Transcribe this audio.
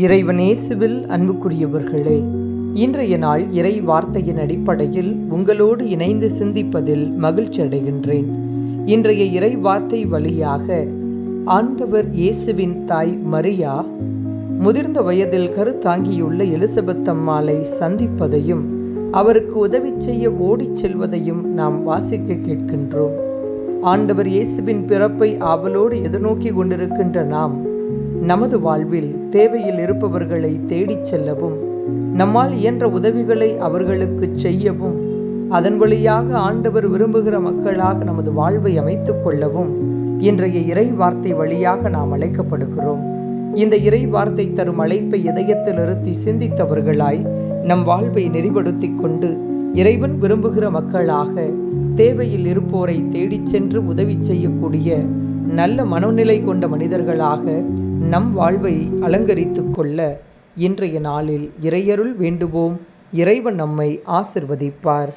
இறைவனேசுவில் அன்புக்குரியவர்களே இன்றைய நாள் இறை வார்த்தையின் அடிப்படையில் உங்களோடு இணைந்து சிந்திப்பதில் மகிழ்ச்சி அடைகின்றேன். இன்றைய இறை வார்த்தை வழியாக ஆண்டவர் இயேசுவின் தாய் மரியா முதிர்ந்த வயதில் கருத்தாங்கியுள்ள எலிசபெத் அம்மாளை சந்திப்பதையும் அவருக்கு உதவி செய்ய ஓடிச் செல்வதையும் நாம் வாசிக்க கேட்கின்றோம். ஆண்டவர் இயேசுவின் பிறப்பை ஆவலோடு எதிர்நோக்கி கொண்டிருக்கின்ற நாம் நமது வாழ்வில் தேவையில் இருப்பவர்களை தேடிச் செல்லவும் நம்மால் இயன்ற உதவிகளை அவர்களுக்கு செய்யவும் அதன் வழியாக ஆண்டவர் விரும்புகிற மக்களாக நமது வாழ்வை அமைத்துக் கொள்ளவும் இன்றைய இறை வார்த்தை வழியாக நாம் அழைக்கப்படுகிறோம். இந்த இறை வார்த்தை தரும் அழைப்பை இதயத்தில் நிறுத்தி சிந்தித்தவர்களாய் நம் வாழ்வை நெறிப்படுத்தி கொண்டு இறைவன் விரும்புகிற மக்களாக தேவையில் இருப்போரை தேடிச் சென்று உதவி செய்யக்கூடிய நல்ல மனநிலை கொண்ட மனிதர்களாக நம் வாழ்வை அலங்கரித்து கொள்ள இன்றைய நாளில் இறையருள் வேண்டுவோம். இறைவன் நம்மை ஆசிர்வதிப்பார்.